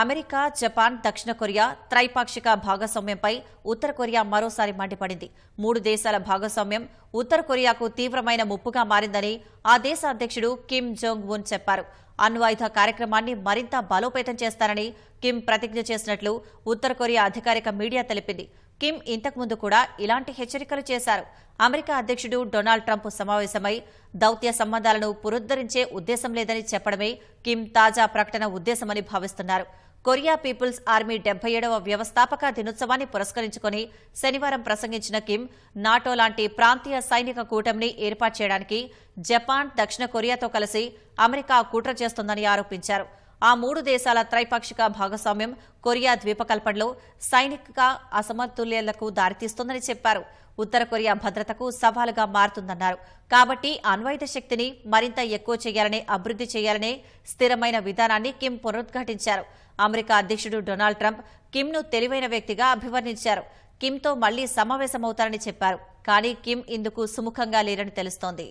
America Japan దక్షిణ Korea త్రైపాక్షిక భాగస్వామ్యంపై ఉత్తర కొరియా మరోసారి మండిపడింది. మూడు దేశాల భాగస్వామ్యం ఉత్తర కొరియాకు తీవ్రమైన ముప్పుగా మారిందని ఆ దేశ అధ్యక్షుడు కిమ్ జోంగ్ ఉన్ చెప్పారు. అణ్వాయుధ కార్యక్రమాన్ని మరింత బలోపేతం చేస్తారని కిమ్ ప్రతిజ్ఞ చేసినట్లు ఉత్తర కొరియా అధికారిక మీడియా తెలిపింది. కిమ్ ఇంతకుముందు కూడా ఇలాంటి హెచ్చరికలు చేశారు. అమెరికా అధ్యక్షుడు డొనాల్డ్ ట్రంప్ సమావేశమై దౌత్య సంబంధాలను పునరుద్ధరించే ఉద్దేశం లేదని చెప్పడమే కిమ్ తాజా ప్రకటన ఉద్దేశమని భావిస్తున్నారు. కొరియా పీపుల్స్ ఆర్మీ డెబ్బై ఏడవ వ్యవస్థాపక దినోత్సవాన్ని పురస్కరించుకుని శనివారం ప్రసంగించిన కిమ్ నాటో లాంటి ప్రాంతీయ సైనిక కూటమిని ఏర్పాటు చేయడానికి జపాన్ దక్షిణ కొరియాతో కలిసి అమెరికా కుట్ర చేస్తోందని ఆరోపించారు. ఆ మూడు దేశాల త్రైపాక్షిక భాగస్వామ్యం కొరియా ద్వీపకల్పంలో సైనిక అసమతుల్యాలకు దారితీస్తోందని చెప్పారు. ఉత్తర కొరియా భద్రతకు సవాలుగా మారుతుందన్నారు. కాబట్టి అణ్వాయుధ శక్తిని మరింత ఎక్కువ చేయాలనే అభివృద్ధి చేయాలనే స్థిరమైన విధానాన్ని కిమ్ పునరుద్ఘాటించారు. అమెరికా అధ్యక్షుడు డొనాల్డ్ ట్రంప్ కిమ్ను తెలివైన వ్యక్తిగా అభివర్ణించారు. కిమ్తో మళ్ళీ సమావేశమవుతారని చెప్పారు. కానీ కిమ్ ఇందుకు సుముఖంగా లేరని తెలుస్తోంది.